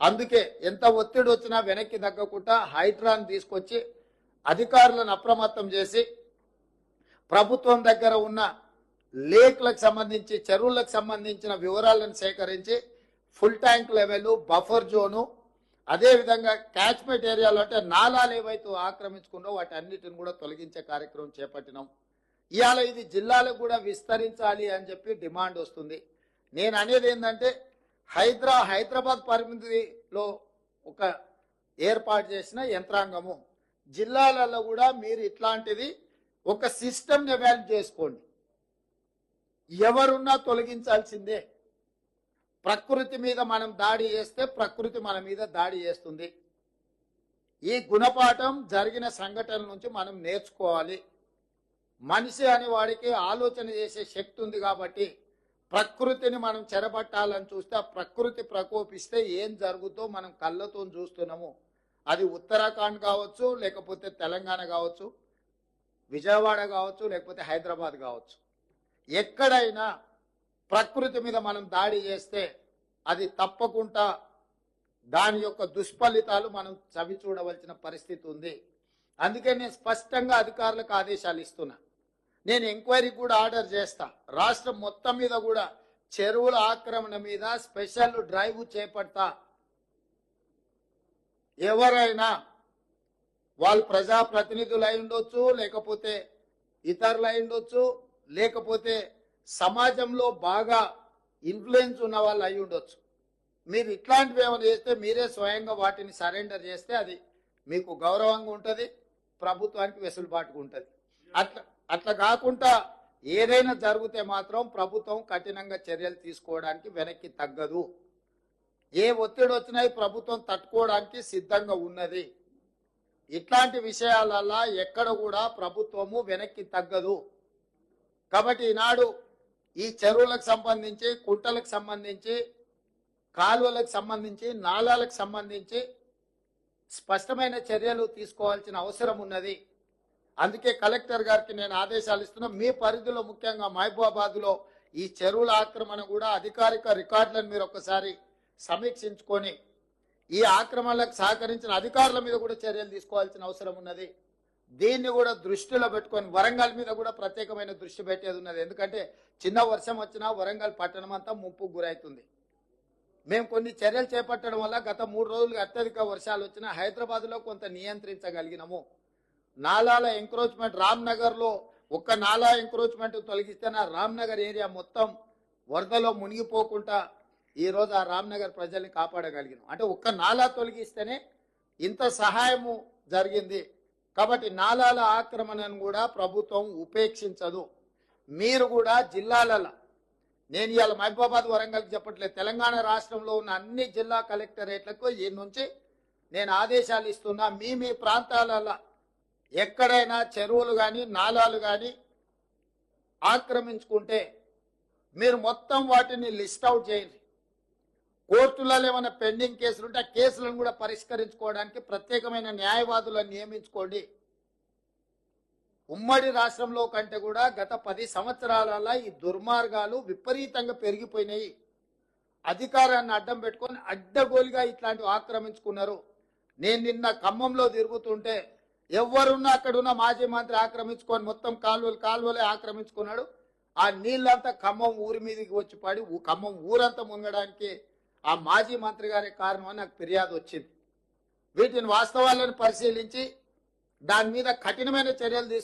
అందుకే ఎంత ఒత్తిడి వచ్చినా వెనక్కి తగ్గకుండా హైడ్రాన్ తీసుకొచ్చి అధికారులను అప్రమత్తం చేసి ప్రభుత్వం దగ్గర ఉన్న లేక్లకు సంబంధించి చెరువులకు సంబంధించిన వివరాలను సేకరించి full tank level buffer zone అదేవిధంగా క్యాచ్మెంట్ ఏరియాలో అంటే నాలాలు ఏవైతే ఆక్రమించుకున్నో వాటి అన్నిటిని కూడా తొలగించే కార్యక్రమం చేపట్టినాం. ఇవాళ ఇది జిల్లాలకు కూడా విస్తరించాలి అని చెప్పి డిమాండ్ వస్తుంది. నేను అనేది ఏంటంటే హైదరా హైదరాబాద్ పరిమితిలో ఒక ఏర్పాటు చేసిన యంత్రాంగము. జిల్లాలలో కూడా మీరు ఇట్లాంటిది ఒక సిస్టమ్ని ఎవాల్వ్ చేసుకోండి. ఎవరున్నా తొలగించాల్సిందే. ప్రకృతి మీద మనం దాడి చేస్తే ప్రకృతి మన మీద దాడి చేస్తుంది. ఈ గుణపాఠం జరిగిన సంఘటనల నుంచి మనం నేర్చుకోవాలి. మనిషి అని వాడికి ఆలోచన చేసే శక్తి ఉంది కాబట్టి ప్రకృతిని మనం చెరబట్టాలని చూస్తే ఆ ప్రకృతి ప్రకోపిస్తే ఏం జరుగుతో మనం కళ్ళతో చూస్తున్నాము. అది ఉత్తరాఖండ్ కావచ్చు లేకపోతే తెలంగాణ కావచ్చు విజయవాడ కావచ్చు లేకపోతే హైదరాబాద్ కావచ్చు. ఎక్కడైనా ప్రకృతి మీద మనం దాడి చేస్తే అది తప్పకుండా దాని యొక్క దుష్ఫలితాలు మనం చవి చూడవలసిన పరిస్థితి ఉంది. అందుకే నేను స్పష్టంగా అధికారులకు ఆదేశాలు ఇస్తున్నా. నేను ఎంక్వైరీ కూడా ఆర్డర్ చేస్తా. రాష్ట్రం మొత్తం మీద కూడా చెరువుల ఆక్రమణ మీద స్పెషల్ డ్రైవ్ చేపడతా. ఎవరైనా వాళ్ళు ప్రజాప్రతినిధులు అయి ఉండొచ్చు లేకపోతే ఇతరులు అయి ఉండొచ్చు లేకపోతే సమాజంలో బాగా ఇన్ఫ్లుయెన్స్ ఉన్న వాళ్ళు అయి ఉండొచ్చు. మీరు ఇట్లాంటివి ఏమైనా చేస్తే మీరే స్వయంగా వాటిని సరెండర్ చేస్తే అది మీకు గౌరవంగా ఉంటుంది ప్రభుత్వానికి వెసులుబాటుగా ఉంటుంది. అట్లా అట్లా కాకుండా ఏదైనా జరిగితే మాత్రం ప్రభుత్వం కఠినంగా చర్యలు తీసుకోవడానికి వెనక్కి తగ్గదు. ఏ ఒత్తిడి వచ్చినా ప్రభుత్వం తట్టుకోవడానికి సిద్ధంగా ఉన్నది. ఇట్లాంటి విషయాలల్లా ఎక్కడ కూడా ప్రభుత్వము వెనక్కి తగ్గదు. కాబట్టి ఈనాడు ఈ చెరువులకు సంబంధించి కుంటలకు సంబంధించి కాలువలకు సంబంధించి నాళాలకు సంబంధించి స్పష్టమైన చర్యలు తీసుకోవాల్సిన అవసరం ఉన్నది. అందుకే కలెక్టర్ గారికి నేను ఆదేశాలు ఇస్తున్నా మీ పరిధిలో ముఖ్యంగా మహబూబాబాద్లో ఈ చెరువుల ఆక్రమణ కూడా అధికారిక రికార్డులను మీరు ఒకసారి సమీక్షించుకొని ఈ ఆక్రమణలకు సహకరించిన అధికారుల మీద కూడా చర్యలు తీసుకోవాల్సిన అవసరం ఉన్నది. దీన్ని కూడా దృష్టిలో పెట్టుకొని వరంగల్ మీద కూడా ప్రత్యేకమైన దృష్టి పెట్టేది ఉన్నది. ఎందుకంటే చిన్న వర్షం వచ్చినా వరంగల్ పట్టణం అంతా ముంపుకు గురవుతుంది మేము కొన్ని చర్యలు చేపట్టడం వల్ల గత మూడు రోజులుగా అత్యధిక వర్షాలు వచ్చినా హైదరాబాద్లో కొంత నియంత్రించగలిగినాము. నాలాల ఎంక్రోచ్మెంట్ రామ్నగర్లో ఒక్క నాలా ఎంక్రోచ్మెంట్ తొలగిస్తే రామ్నగర్ ఏరియా మొత్తం వరదలో మునిగిపోకుండా ఈ రోజు ఆ రామ్నగర్ ప్రజల్ని కాపాడగలిగినాం. అంటే ఒక్క నాలా తొలగిస్తేనే ఇంత సహాయము జరిగింది. కాబట్టి నాలాల ఆక్రమణను కూడా ప్రభుత్వం ఉపేక్షించదు. మీరు కూడా జిల్లాలలో నేను ఇవాళ మహబూబాబాద్ వరంగల్కి చెప్పట్లేదు తెలంగాణ రాష్ట్రంలో ఉన్న అన్ని జిల్లా కలెక్టరేట్లకు ఈ నుంచి నేను ఆదేశాలు ఇస్తున్నా మీ మీ ప్రాంతాలలో ఎక్కడైనా చెరువులు కానీ నాలాలు కానీ ఆక్రమించుకుంటే మీరు మొత్తం వాటిని లిస్ట్ అవుట్ చేయండి. కోర్టులలో ఏమైనా పెండింగ్ కేసులు ఉంటే ఆ కేసులను కూడా పరిష్కరించుకోవడానికి ప్రత్యేకమైన న్యాయవాదులను నియమించుకోండి. ఉమ్మడి రాష్ట్రంలో కంటే కూడా గత పది సంవత్సరాల ఈ దుర్మార్గాలు విపరీతంగా పెరిగిపోయినాయి. అధికారాన్ని అడ్డం పెట్టుకొని అడ్డగోలుగా ఇట్లాంటివి ఆక్రమించుకున్నారు. నేను నిన్న ఖమ్మంలో తిరుగుతుంటే ఎవరున్నా అక్కడున్న మాజీ మంత్రి ఆక్రమించుకొని మొత్తం కాలువలు కాలువలే ఆక్రమించుకున్నాడు. ఆ నీళ్ళంతా ఖమ్మం ఊరి మీదకి వచ్చి పడి ఖమ్మం ఊరంతా మునగడానికి ఆ మాజీ మంత్రి గారి కారణం అని నాకు ఫిర్యాదు వచ్చింది. వీటిని వాస్తవాలను పరిశీలించి దాని మీద కఠినమైన చర్యలు తీసుకు